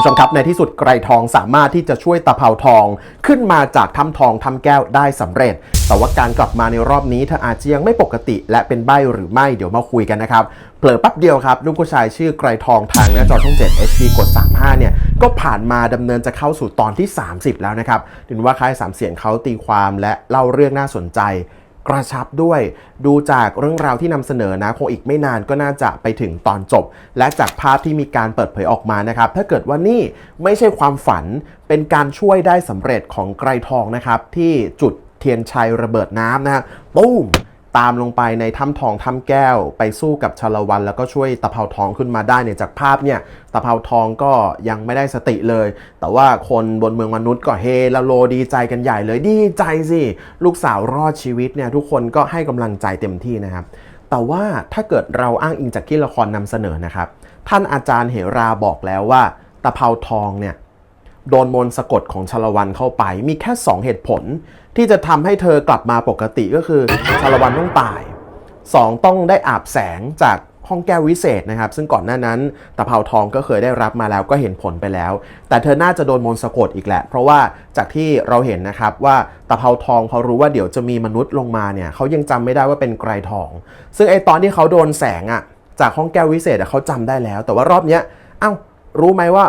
ผู้ชมครับในที่สุดไกรทองสามารถที่จะช่วยตะเภาทอง ขึ้นมาจากถ้ำทองถ้ำแก้วได้สำเร็จ แต่ว่าการกลับมาในรอบนี้เธออาจจะยังไม่ปกติ และเป็นใบหรือไม่เดี๋ยวมาคุยกันนะครับเผลอแปั๊บเดียวครับลูกผู้ชายชื่อไกรทองทางหน้าจอช่อง 7 HD กด 35 เนี่ย ก็ผ่านมาดำเนินจะเข้าสู่ตอนที่ 30 แล้วนะครับถึงว่าค่ายสามเสียงเขาตีความและเล่าเรื่องน่าสนใจ กระชับด้วย ดูจากเรื่องราวที่นำเสนอนะคงอีกไม่นานก็น่าจะไปถึงตอนจบ และจากภาพที่มีการเปิดเผยออกมานะครับ ถ้าเกิดว่านี่ไม่ใช่ความฝันเป็นการช่วยได้สำเร็จของไกรทองนะครับ ที่จุดเทียนชัยระเบิดน้ำนะฮะตุ้ม ตามลงไปในถ้ำทองถ้ำแก้ว ไปสู้กับชาละวันแล้วก็ช่วยตะเภาทองขึ้นมาได้เนี่ยจากภาพเนี่ยตะเภาทองก็ยังไม่ได้สติเลย แต่ว่าคนบนเมืองมนุษย์ก็เฮละโลดีใจกันใหญ่เลยดีใจสิลูกสาวรอดชีวิตเนี่ยทุกคนก็ให้กำลังใจเต็มที่นะครับ แต่ว่าถ้าเกิดเราอ้างอิงจากที่ละครนำเสนอนะครับ ท่านอาจารย์เหราบอกแล้วว่าตะเภาทองเนี่ย โดนมนสะกดของชลวันเข้าไป มีแค่ 2 เหตุผล ที่จะทำให้เธอกลับมาปกติก็คือชลวันต้องตาย 2 ต้องได้อาบแสงจากห้องแก้ววิเศษนะครับ ซึ่งก่อนหน้านั้นตะเภาทองก็เคยได้รับมาแล้วก็เห็นผลไปแล้ว แต่เธอน่าจะโดนมนสะกดอีกแหละ เพราะว่าจากที่เราเห็นนะครับว่าตะเภาทองเขารู้ว่าเดี๋ยวจะมีมนุษย์ลงมาเนี่ยเขายังจำไม่ได้ว่าเป็นไกรทอง ซึ่งไอตอนที่เขาโดนแสงอะจากห้องแก้ววิเศษเขาจำได้แล้ว แต่ว่ารอบเนี้ยเอ้ารู้ไหมว่า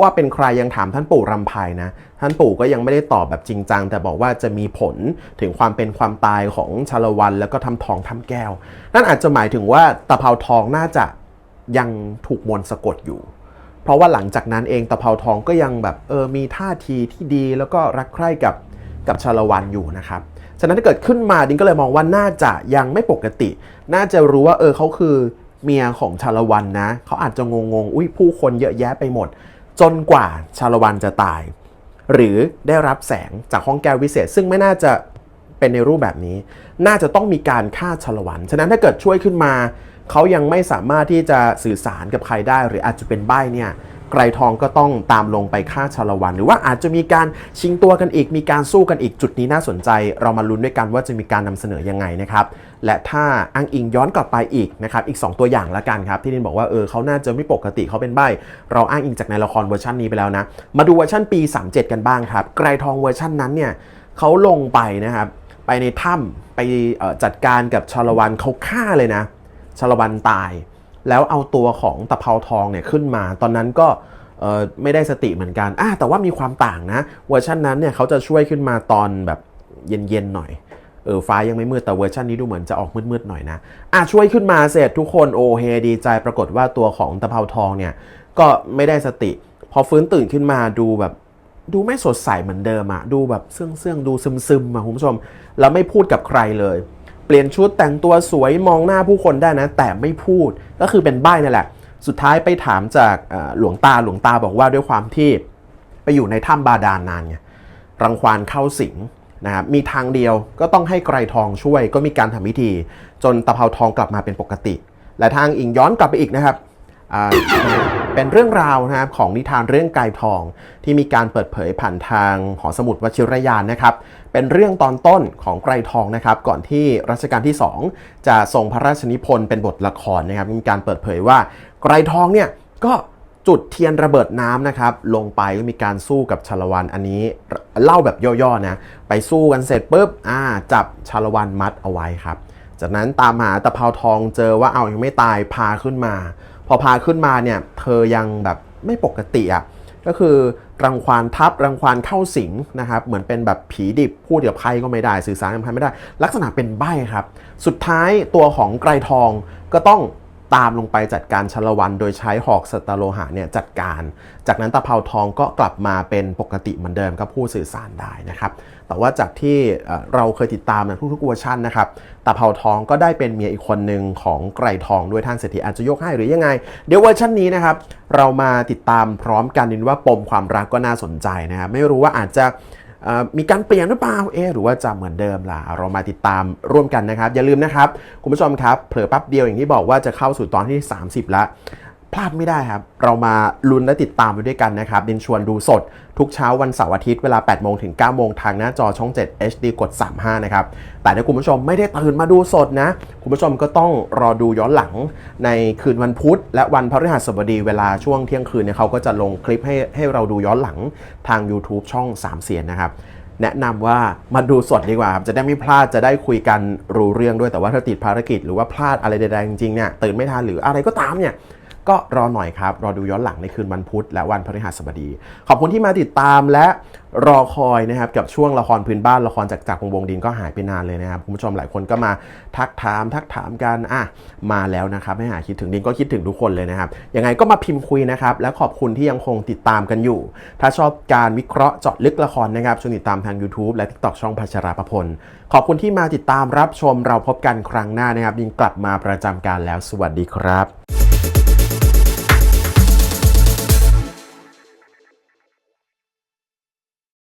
ว่าเป็นใครยังถามท่านปู่รำไพนะ ท่านปู่ก็ยังไม่ได้ตอบแบบจริงจัง แต่บอกว่าจะมีผลถึงความเป็นความตายของชาละวัน แล้วก็ทำทองทำแก้ว นั่นอาจจะหมายถึงว่าตะเภาทองน่าจะยังถูกมนต์สะกดอยู่ เพราะว่าหลังจากนั้นเองตะเภาทองก็ยังแบบเออมีท่าทีที่ดีแล้วก็รักใคร่กับกับชาละวันอยู่นะครับฉะนั้นถ้าเกิดขึ้นมาดิ้งก็เลยมองว่าน่าจะยังไม่ปกติ น่าจะรู้ว่าเออเขาคือเมียของชาละวันนะ เขาอาจจะงงๆอุ้ยผู้คนเยอะแยะไปหมด จนกว่าชาละวันจะตาย หรือได้รับแสงจากห้องแก้ววิเศษ ซึ่งไม่น่าจะเป็นในรูปแบบนี้ น่าจะต้องมีการฆ่าชาละวัน ฉะนั้นถ้าเกิดช่วยขึ้นมา เขายังไม่สามารถที่จะสื่อสารกับใครได้ หรืออาจจะเป็นใบ้เนี่ย ไกรทองก็ต้องตามลงไปฆ่าชาละวัน หรือว่าอาจจะมีการชิงตัวกันอีก มีการสู้กันอีกจุดนี้น่าสนใจ เรามาลุ้นด้วยกันว่าจะมีการนำเสนอยังไงนะครับและถ้าอ้างอิงย้อนกลับไปอีกนะครับอีก 2 ตัวอย่างละกันครับที่นินบอกว่าเออเขาน่าจะไม่ปกติเขาเป็นใบเราอ้างอิงจากในละครเวอร์ชันนี้ไปแล้วนะมาดูเวอร์ชันปี 37 กันบ้างครับไกรทองเวอร์ชันนั้นเนี่ยเขาลงไปนะครับไปในถ้ำไปออจัดการกับชาละวันเขาฆ่าเลยนะชาละวันตาย แล้วเอาตัวของตะเภาทองเนี่ยขึ้นมา ตอนนั้นก็ไม่ได้สติเหมือนกันอะแต่ว่ามีความต่างนะเวอร์ชันนั้นเนี่ยเขาจะช่วยขึ้นมาตอนแบบเย็นๆหน่อยเออฟ้ายังไม่มืดแต่เวอร์ชันนี้ดูเหมือนจะออกมืดๆหน่อยนะอะช่วยขึ้นมาเสร็จทุกคนโอเฮดีใจปรากฏว่าตัวของตะเภาทองเนี่ยก็ไม่ได้สติ พอฟื้นตื่นขึ้นมาดูแบบดูไม่สดใสเหมือนเดิมอะดูแบบเสื่องเสื่องๆดูซึมซึมๆอะคุณผู้ชมแล้วไม่พูดกับใครเลย เปลี่ยนชุดแต่งตัวสวยมองหน้าผู้คนได้นะ แต่ไม่พูดก็คือเป็นใบ้นั่นแหละ สุดท้ายไปถามจากหลวงตาหลวงตาบอกว่าด้วยความที่ไปอยู่ในถ้ำบาดาลนานไงรังควานเข้าสิงนะครับมีทางเดียวก็ต้องให้ไกรทองช่วยก็มีการทำพิธี จนตะเภาทองกลับมาเป็นปกติ และทางอิงย้อนกลับไปอีกนะครับ เป็นเรื่องราวนะครับของนิทานเรื่องกายทอง ที่มีการเปิดเผยผ่านทางหอสมุดวชิรยานนะครับ เป็นเรื่องตอนต้นของไกรทองนะครับ ก่อนที่รัชกาลที่ 2 จะทรงพระราชนิพนธ์เป็นบทละครนะครับ มีการเปิดเผยว่าไกรทองเนี่ยก็จุดเทียนระเบิดน้ำนะครับ ลงไปก็มีการสู้กับชาละวันอันนี้เล่าแบบย่อๆนะไปสู้กันเสร็จปุ๊บอ่าจับชาละวันมัดเอาไว้ครับ จากนั้นตามหาตะเภาทองเจอว่าเอายังไม่ตายพาขึ้นมา พอพาขึ้นมาเนี่ยเธอยังแบบไม่ปกติอะก็คือรังควานทับรังควานเข้าสิงนะครับเหมือนเป็นแบบผีดิบพูดกับใครก็ไม่ได้สื่อสารกับใครไม่ได้ ลักษณะเป็นใบ้ครับ สุดท้ายตัวของไกรทองก็ต้อง ตามลงไปจัดการชลวัน โดยใช้หอกสตโลหะเนี่ยจัดการ จากนั้นตะเภาทองก็กลับมาเป็นปกติเหมือนเดิมก็พูดสื่อสารได้นะครับ แต่ว่าจากที่เราเคยติดตามในทุกๆเวอร์ชันนะครับตะเภาทองก็ได้เป็นเมียอีกคนหนึ่งของไกรทองด้วยท่านเศรษฐีอาจจะยกให้หรือยังไง เดี๋ยวเวอร์ชันนี้นะครับเรามาติดตามพร้อมกันนินว่าปมความรักก็น่าสนใจนะครับไม่รู้ว่าอาจจะ มีการเปลี่ยนหรือเปล่าเอหรือว่าจะเหมือนเดิมล่ะเรามาติดตามร่วมกันนะครับ อย่าลืมนะครับ คุณผู้ชมครับเผลอแป๊บเดียวอย่างที่บอกว่าจะเข้าสู่ตอนที่ 30 แล้ว พลาดไม่ได้ครับ เรามาลุ้นและติดตามไปด้วยกันนะครับ ดินชวนดูสด ทุกเช้าวันเสาร์อาทิตย์เวลา 8 โมงถึง 9 โมงทางหน้าจอช่อง 7 HD กด 35 นะครับ แต่ถ้าคุณผู้ชมไม่ได้ตื่นมาดูสดนะ คุณผู้ชมก็ต้องรอดูย้อนหลังในคืนวันพุธ และวันพฤหัสบดีเวลาช่วงเที่ยงคืนเนี่ยเขาก็จะลงคลิปให้ให้เราดูย้อนหลังทาง YouTube ช่อง 3 เสียนนะครับแนะนำว่ามาดูสดดีกว่าครับ จะได้ไม่พลาดจะได้คุยกันรู้เรื่องด้วยแต่ว่าถ้าติดภารกิจหรือว่าพลาดอะไรใดๆจริงๆเนี่ยตื่นไม่ทันหรืออะไรก็ตามเนี่ย ก็รอหน่อยครับ รอดูย้อนหลังในคืนวันพุธและวันพฤหัสบดี ขอบคุณที่มาติดตามและรอคอยนะครับกับช่วงละครพื้นบ้านละครจากจากวงวงดินก็หายไปนานเลยนะครับคุณผู้ชมหลายคนก็มาทักถามทักถามกันอะมาแล้วนะครับให้หายคิดถึงดินก็คิดถึงทุกคนเลยนะครับยังไงก็มาพิมพ์คุยนะครับและขอบคุณที่ยังคงติดตามกันอยู่ ถ้าชอบการวิเคราะห์เจาะลึกละครนะครับช่วยติดตามทาง YouTube และ TikTok ช่องพัชราประพลขอบคุณที่มาติดตามรับชมเราพบกันครั้งหน้านะครับดินกลับมาประจำการแล้วสวัสดีครับ